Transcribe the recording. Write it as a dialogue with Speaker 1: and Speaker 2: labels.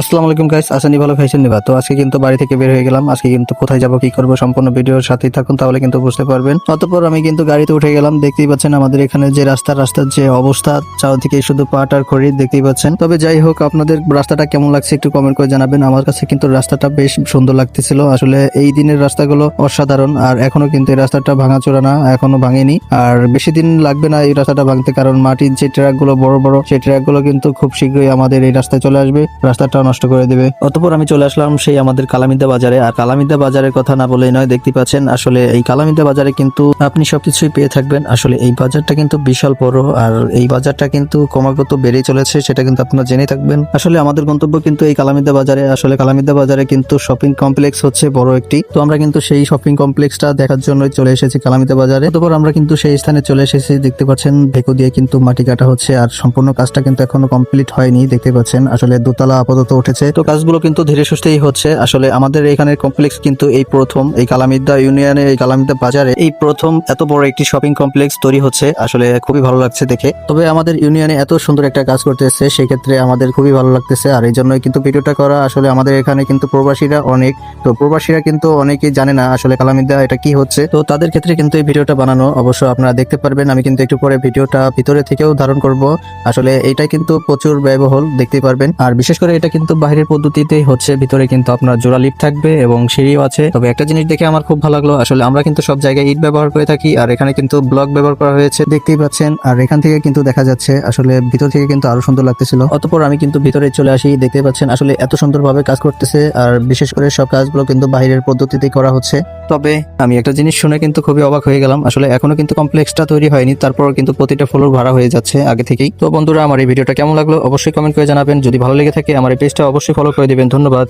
Speaker 1: আসসালামু আলাইকুম গাইস আসানি ভালো খাইছেন নিবা। তো আজকে কিন্তু বাড়ি থেকে বের হয়ে গেলাম। আজকে কিন্তু কোথায় যাব, কি করব, সম্পূর্ণ ভিডিওর সাথেই থাকুন, তাহলে কিন্তু বুঝতে পারবেন। অতঃপর আমি কিন্তু গাড়িতে উঠে গেলাম, দেখতেই পাচ্ছেন আমাদের এখানে যে রাস্তা রাস্তার যে অবস্থা, চারদিকে শুধু পাট আর খড়ি, দেখতেই পাচ্ছেন। তবে যাই হোক, আপনাদের রাস্তাটা কেমন লাগছে একটু কমেন্ট করে জানাবেন। আমার কাছে কিন্তু রাস্তাটা বেশ সুন্দর লাগতেছিল। আসলে এই দিনের রাস্তাগুলো অসাধারণ, আর এখনও কিন্তু এই রাস্তাটা ভাঙাচোরা না, এখনও ভাঙেনি। আর বেশি দিন লাগবে না এই রাস্তাটা ভাঙতে, কারণ মাটির যে ট্রাকগুলো, বড় বড়, সেই ট্রাকগুলো কিন্তু খুব শীঘ্রই আমাদের এই রাস্তায় চলে আসবে। রাস্তাটা নষ্ট করে দেবে। অতপর আমি চলে আসলাম সেই আমাদের কালামিদা বাজারে। আর কালামিদা বাজারের কথা না বলেই নয়, দেখতে পাচ্ছেন, আসলে এই কালামিদা বাজারে কিন্তু আপনি সবকিছুই পেয়ে থাকবেন। আসলে এই বাজারটা কিন্তু বিশাল বড়, আর এই বাজারটা কিন্তু ক্রমাগত বেড়েই চলেছে, সেটা কিন্তু আপনারা জেনে থাকবেন। আসলে আমাদের গন্তব্য কিন্তু এই কালামিদা বাজারে। আসলে কালামিদা বাজারে কিন্তু শপিং কমপ্লেক্স হচ্ছে বড় একটি। তো আমরা কিন্তু সেই শপিং কমপ্লেক্সটা দেখার জন্যই চলে এসেছি কালামিদা বাজারে। অতপর আমরা কিন্তু সেই স্থানে চলে এসেছি, দেখতে পাচ্ছেন, ভেকু দিয়ে কিন্তু মাটি কাটা হচ্ছে, আর সম্পূর্ণ কাজটা কিন্তু এখনও কমপ্লিট হয়নি, দেখতে পাচ্ছেন। আসলে দোতলা আপাতত উঠেছে। তো কাজগুলো কিন্তু ধীরে সুস্থেই হচ্ছে। আসলে আমাদের এখানে কমপ্লেক্স কিন্তু এই প্রথম, এই কালামিদ্দা ইউনিয়নে, এই কালামিদ্দা বাজারে এই প্রথম এত বড় একটি শপিং কমপ্লেক্স তৈরি হচ্ছে। আসলে খুবই ভালো লাগছে দেখে। তবে আমাদের ইউনিয়নে এত সুন্দর একটা কাজ করতেছে সেক্ষেত্রে আমাদের খুবই ভালো লাগতেছে। আর এই জন্যই কিন্তু ভিডিওটা করা, আসলে আমাদের এখানে কিন্তু প্রবাসীরা অনেক। তো প্রবাসীরা কিন্তু অনেকেই জানে না আসলে কালামিদ্দা এটা কি হচ্ছে। তো তাদের ক্ষেত্রে কিন্তু এই ভিডিওটা বানানো অবশ্য আপনারা দেখতে পারবেন। আমি কিন্তু একটু পরে ভিডিওটা ভিতরে থেকেও ধারণ করব। আসলে এটা কিন্তু প্রচুর ব্যয়বহুল দেখতে পারবেন। আর বিশেষ করে এটা কিন্তু বাইরের পদ্ধতিতেই হচ্ছে, ভিতরে কিন্তু আপনার জোড়া লিফট থাকবে এবং সিঁড়িও আছে। তবে একটা জিনিস দেখে আমার খুব ভালো লাগল, আসলে আমরা কিন্তু সব জায়গায় ইট ব্যবহার করে থাকি, আর এখানে কিন্তু ব্লক ব্যবহার করা হয়েছে, দেখতেই পাচ্ছেন। আর এখান থেকে কিন্তু দেখা যাচ্ছে, আসলে ভিতর থেকে কিন্তু আরও সুন্দর লাগতেছিল। অতপর আমি কিন্তু ভিতরে চলে আসি দেখতে পাচ্ছেন, আসলে এত সুন্দরভাবে কাজ করতেছে, আর বিশেষ করে সব কাজগুলো কিন্তু বাইরের পদ্ধতিতেই করা হচ্ছে। তবে আমি একটা জিনিস শুনে কিন্তু খুবই অবাক হয়ে গেলাম, আসলে এখনও কিন্তু কমপ্লেক্সটা তৈরি হয়নি, তারপর কিন্তু প্রতিটা ফ্লোর ভাড়া হয়ে যাচ্ছে আগে থেকেই। তো বন্ধুরা, আমার এই ভিডিওটা কেমন লাগল? অবশ্যই কমেন্ট করে জানাবেন, যদি ভালো লেগে থাকে, আমার এই পেজটা অবশ্যই ফলো করে দেবেন। ধন্যবাদ।